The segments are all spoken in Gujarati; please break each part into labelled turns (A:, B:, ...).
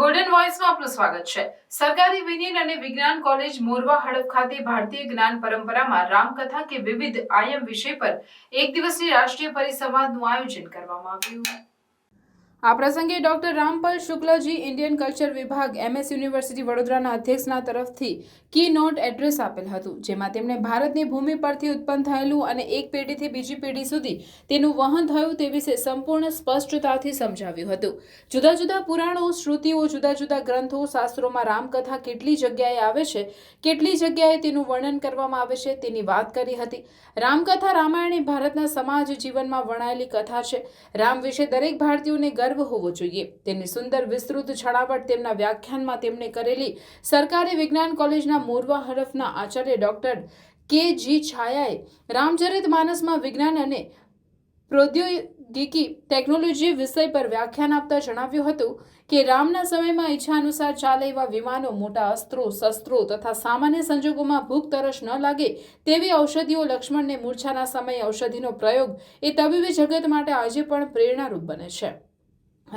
A: ગોલ્ડન વોઇસમાં આપનું સ્વાગત છે. સરકારી વિજ્ઞાન અને વિજ્ઞાન કોલેજ મોરવા હડપ ખાતે ભારતીય જ્ઞાન પરંપરામાં રામકથા કે વિવિધ આયમ વિષય પર એક દિવસની રાષ્ટ્રીય પરિસંવાદનું આયોજન કરવામાં આવ્યું. આ પ્રસંગે doctor Rampal Shuklaji, Indian culture વિભાગ, એમએસ યુનિવર્સિટી વડોદરાના અધ્યક્ષના તરફથી કી નોટ એડ્રેસ આપેલ હતું, જેમાં તેમણે ભારતની ભૂમિ પરથી ઉત્પન્ન થયેલું અને એક પેઢીથી બીજી પેઢી સુધી તેનું વહન થયું તે વિશે સંપૂર્ણ સ્પષ્ટતાથી સમજાવ્યું હતું. જુદા જુદા પુરાણો, શ્રુતિઓ, જુદા જુદા ગ્રંથો, શાસ્ત્રોમાં રામકથા કેટલી જગ્યાએ આવે છે, કેટલી જગ્યાએ તેનું વર્ણન કરવામાં આવે છે તેની વાત કરી હતી. રામકથા રામાયણ એ ભારતના સમાજ જીવનમાં વણાયેલી કથા છે. રામ વિશે દરેક ભારતીયોને ગર્વ હોવો જોઈએ. તેની સુંદર વિસ્તૃત છણાવટ તેમના વ્યાખ્યાનમાં તેમણે કરેલી સરકારી વિજ્ઞાન કોલેજના મોરવા હરફના આચાર્ય ડોક્ટર કે જી છાયાએ રામચરિત માનસમાં વિજ્ઞાન અને પ્રૌદ્યોગિકી ટેકનોલોજી વિષય પર વ્યાખ્યાન આપતા જણાવ્યું હતું કે રામના સમયમાં ઈચ્છા અનુસાર ચાલે એવા વિમાનો, મોટા અસ્ત્રો, શસ્ત્રો તથા સામાન્ય સંજોગોમાં ભૂખ તરસ ન લાગે તેવી ઔષધિઓ લક્ષ્મણને મૂર્છાના સમયે ઔષધિનો પ્રયોગ એ તબીબી જગત માટે આજે પણ પ્રેરણારૂપ બને છે.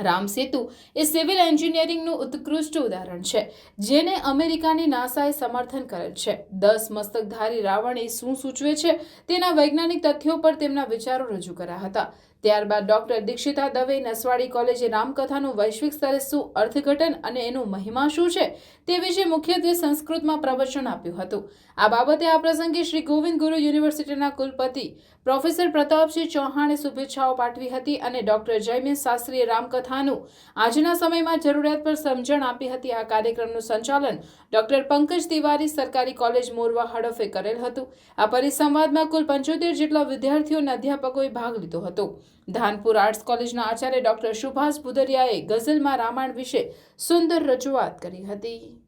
A: રામ સેતુ એ સિવિલ એન્જિનિયરિંગનું ઉત્કૃષ્ટ ઉદાહરણ છે, જેને અમેરિકાની નાસાએ સમર્થન કરેલ છે. દસ મસ્તકધારી રાવણ એ શું સૂચવે છે તેના વૈજ્ઞાનિક તથ્યો પર તેમના વિચારો રજૂ કર્યા હતા. ત્યારબાદ ડોક્ટર દીક્ષિતા દવે નસવાડી કોલેજે રામકથાનું વૈશ્વિક સ્તરે શું અર્થઘટન અને એનું મહિમા શું છે તે વિશે મુખ્યત્વે સંસ્કૃતમાં પ્રવચન આપ્યું હતું. આ બાબતે આ પ્રસંગે શ્રી ગોવિંદ ગુરુ યુનિવર્સિટીના કુલપતિ પ્રોફેસર પ્રતાપસિંહ ચૌહાણે શુભેચ્છાઓ પાઠવી હતી અને ડોક્ટર જયમીન શાસ્ત્રીએ રામકથાનું આજના સમયમાં જરૂરિયાત પર સમજણ આપી હતી. આ કાર્યક્રમનું સંચાલન ડોક્ટર પંકજ તિવારી સરકારી કોલેજ મોરવા હડફે કરેલ હતું. આ પરિસંવાદમાં કુલ પંચોતેર જેટલા વિદ્યાર્થીઓ અને અધ્યાપકોએ ભાગ લીધો હતો. ધાનપુર આર્ટ્સ કોલેજના આચાર્ય ડોક્ટર સુભાષ ભુદરિયાએ ગઝલમાં રામાયણ વિશે સુંદર રજૂઆત કરી હતી.